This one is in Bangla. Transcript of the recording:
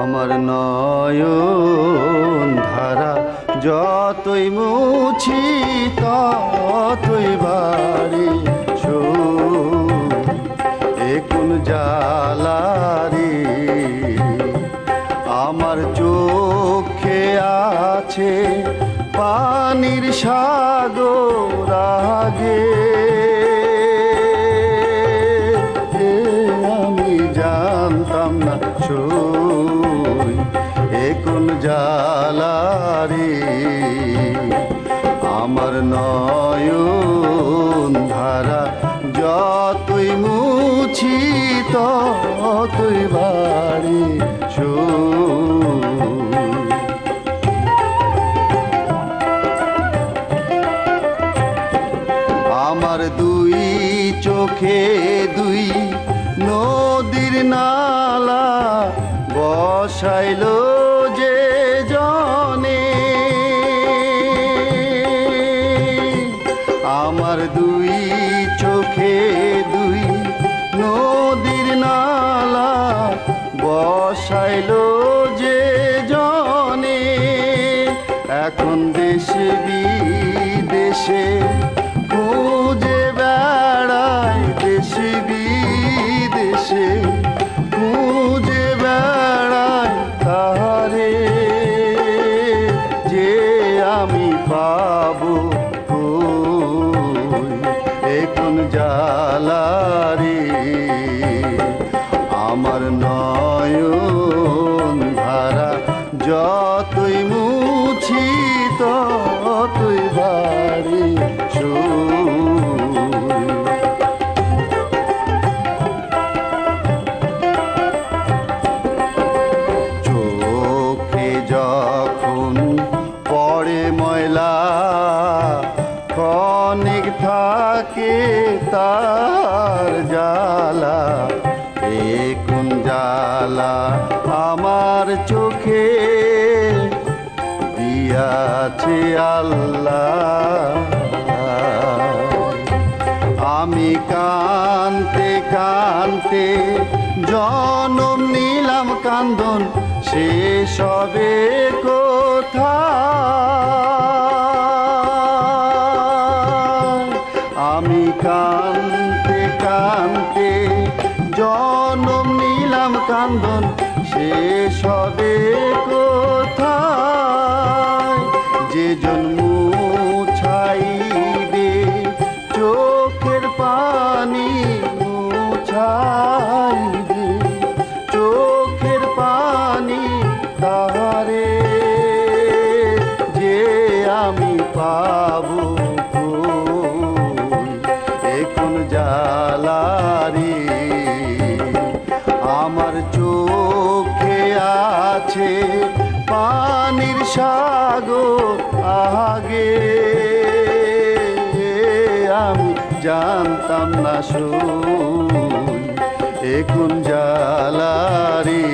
আমার নয়ন ধারা, যতই মুছি ততই বাড়ি এখন জালারি আমার চোখে আছে পানির সাগর আগে। আমার নয়ন ধারা, যতই মুছি ততই বাড়ি সই আমার দুই চোখে দুই নদীর নালা বসাইল দুই চোখে দুই নদীর নালা বসাইল যে জনে। এখন দেশ বিদেশে এখন জালারে আমার নয়ন ধারা যতই মুছি ততই বাড়ি চোখে যখন ময়লা থাকে তার জ্বালা, এ কোন আমার চোখে দিয়াছে আল্লাহ। আমি কানতে কানতে জনম নিলাম কান্দন, সে হবে কোথায়? কান্দন শেষ হবে কোথায়? যে জন্ম ছাইবে, চোখের পানি মুছাইবে। চোখের পানি তাহারে, যে আমি পাবো এখন আছে পানির সাগর আগে। আমি জানতাম না শুন এখন জালারি